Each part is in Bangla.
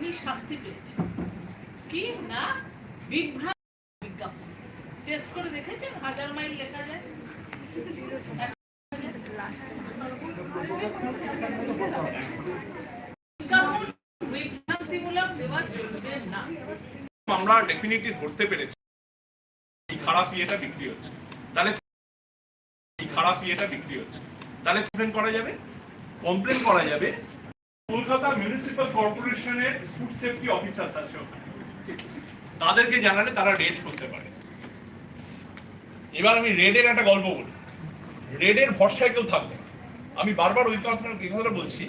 উনি শাস্তি পেয়েছেন। কি? না? বিভ্রান্ত বিজ্ঞাপন। টেস্ট করে দেখেছেন? হাজার মাইল লেখা যায়। আমরা ডেফিনেটলি ধরতে পেরেছি। এই খারাপ ইয়েটা বিক্রি হচ্ছে। তাহলে এই খারাপ ইয়েটা বিক্রি হচ্ছে। তাহলে কমপ্লেন করা যাবে? কমপ্লেন করা যাবে কলকাতা মিউনিসিপাল কর্পোরেশনের ফুড সেফটি অফিসার্স আছে তাদেরকে জানালে তারা রেড করতে পারে। এবার আমি রেডের একটা গল্প বলি। রেডের ভরসায় কেউ থাকবে আমি বারবার ওই কথাটা বলছি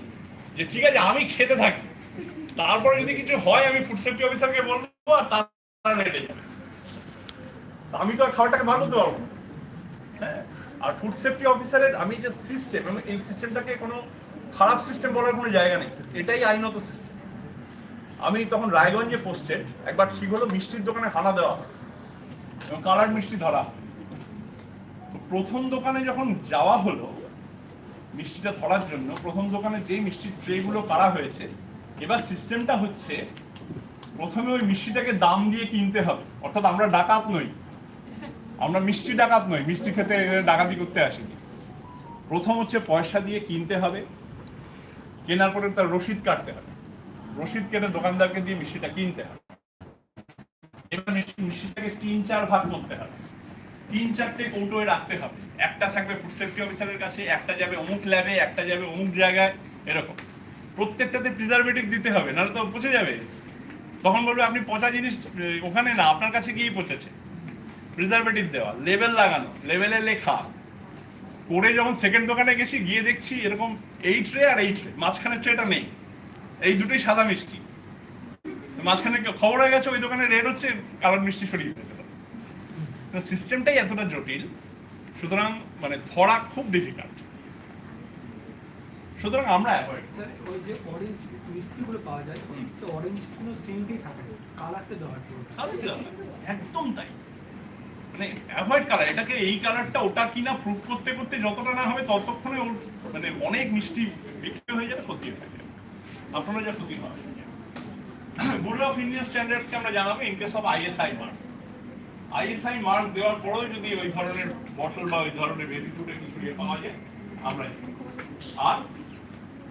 যে, ঠিক আছে, আমি খেতে থাকি। তারপরে যদি কিছু হয়, আমি ফুড সেফটি অফিসারকে বলব আর তারা রেডে যাবে। আমি তো আর খাবারটাকে বার করতে পারব হ্যাঁ? আর ফুড সেফটি অফিসারের আমি যে সিস্টেম আমি এই সিস্টেমটাকে কোনো খারাপ সিস্টেম বলার কোনো জায়গা নেই। এটাই আইনত সিস্টেম আমি তখন রায়গঞ্জে পোস্টেড একবার ঠিক হলো মিষ্টির দোকানে হানা দেওয়া এবং কালার মিষ্টি ধরা প্রথম দোকানে যখন যাওয়া হলো, মিষ্টিটা ধরার জন্য প্রথম দোকানে যেই মিষ্টির ট্রেগুলো কারা হয়েছে, এবার সিস্টেমটা হচ্ছে, প্রথমে ওই মিষ্টিটাকে দাম দিয়ে কিনতে হবে। অর্থাৎ আমরা ডাকাত নই। আমরা মিষ্টি ডাকাত নই। মিষ্টি খেতে ডাকাতি করতে আসিনি। প্রথম হচ্ছে পয়সা দিয়ে কিনতে হবে। কেনার পরে তার রসিদ কাটতে হবে। রসিদ কেটে দোকানদারকে দিয়ে মিষ্টিটা কিনতে হবে। এবার মিষ্টি মিষ্টিটাকে তিন, চার ভাগ করতে হবে। তিন, চারটে কৌটোয় রাখতে হবে। একটা থাকবে ফুড সেফটি অফিসারের কাছে, একটা যাবে অমুক ল্যাবে একটা যাবে অমুক জায়গায়, এরকম। প্রত্যেকটাতে প্রিজারভেটিভ দিতে হবে, নাহলে তো পচে যাবে। তখন বলবে, আপনি পচা জিনিস ওখানে না, আপনার কাছে গিয়েই পচেছে। প্রিজারভেটিভ দেওয়া লেবেল লাগানো লেবেলে লেখা করে যখন সেকেন্ড দোকানে গেছি গিয়ে দেখছি এরকম এই ট্রে আর এই ট্রে মাঝখানের ট্রেটা নেই। এই দুটোই সাদা মিষ্টি। মাঝখানে খবর হয়ে গেছে ওই দোকানে রেড হচ্ছে কালার মিষ্টি সরিয়ে দিতে হবে। সিস্টেমটাই এতটা জটিল সুতরাং মানে ধরা খুব ডিফিকাল্ট সুতরাং আমরা অ্যাভয়েড ওই যে অরেঞ্জ মিষ্টিগুলো পাওয়া যায় তো অরেঞ্জ কোনো সেন্টই থাকে না কালারটা একদম তাই। মানে অ্যাভয়েড কালার এটাকে এই কালারটা ওটা কিনা প্রুফ করতে করতে যতটা না হবে ততক্ষণে ওর মানে অনেক মিষ্টি বিক্রি হয়ে যাবে, ক্ষতি হয়ে যাবে। আপনারা যা ক্ষতি হয়। ব্যুরো অফ ইন্ডিয়ান স্ট্যান্ডার্ডসকে আমরা জানাব in case of ISI mark ISI mark দেওয়ার পরেও যদি ওই ধরনের বটল বা ওই ধরনের বেবি ফুডের কিছু ইয়ে পাওয়া যায়, আমরা। আর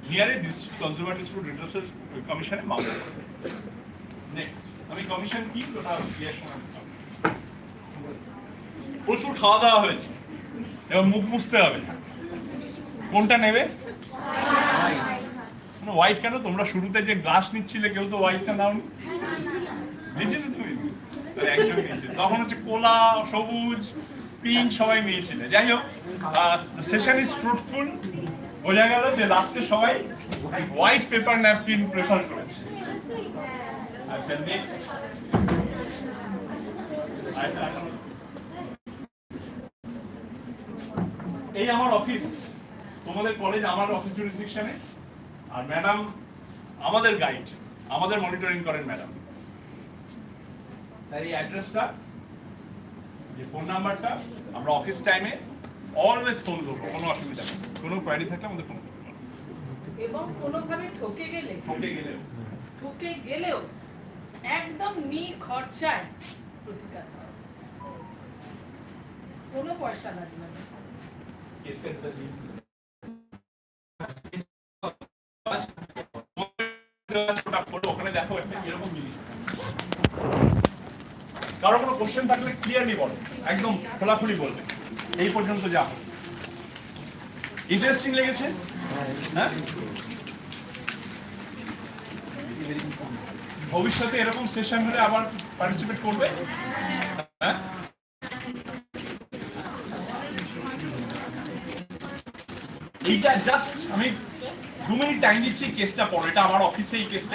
নিয়ারে কনজিউমার ডিসপিউট রিডার্সের কমিশনে মামলা। নেক্সট আমি কমিশন কি? ওটা বিয়ের সময়। প্রচুর খাওয়া দাওয়া হয়েছে। এবার মুখ মুছতে হবে। কোনটা নেবে? হোয়াইট কেন? তোমরা শুরুতে যে গ্লাস নিচ্ছিলে, কেউ তো হোয়াইটটা নাও নিয়েছিলে তুমি? একজন নিয়েছিল তখন হচ্ছে কোলা, সবুজ পিঙ্ক সবাই নিয়েছিলে। যাই হোক সেশন ইজ ফ্রুটফুল বোঝা গেল যে লাস্টে সবাই হোয়াইট পেপার ন্যাপকিন প্রেফার করেছে। আচ্ছা নেক্সট এই আমার অফিস তোমাদের কলেজ আমার অফিস জুরিসডিকশনে আর ম্যাডাম আমাদের গাইড আমাদের মনিটরিং করেন ম্যাডাম তাই এই অ্যাড্রেসটা যে ফোন নাম্বারটা আমরা অফিস টাইমে অলওয়েজ ফোন করব কোনো অসুবিধা নেই। কোনো কোয়ারি থাকলে আমাদের ফোন পারো। এবং কোনোভাবে ঠকে গেলে ঠকে গেলে ঠকে গেলেও একদম নি খরচায় প্রতিকার পাওয়া কোনো পয়সা লাগবে না। কারও কোনো কোশ্চেন থাকলে ক্লিয়ারলি বলো একদম খোলাখুলি বলবে এই পর্যন্ত যা ইন্টারেস্টিং লেগেছে। হ্যাঁ? ভবিষ্যতে এরকম সেশন হলে আবার পার্টিসিপেট করবে। হ্যাঁ? এইটা জাস্ট আমি দু মিনিট টাইম দিচ্ছি কেসটা পড়ো। এটা আমার অফিসে এই কেসটা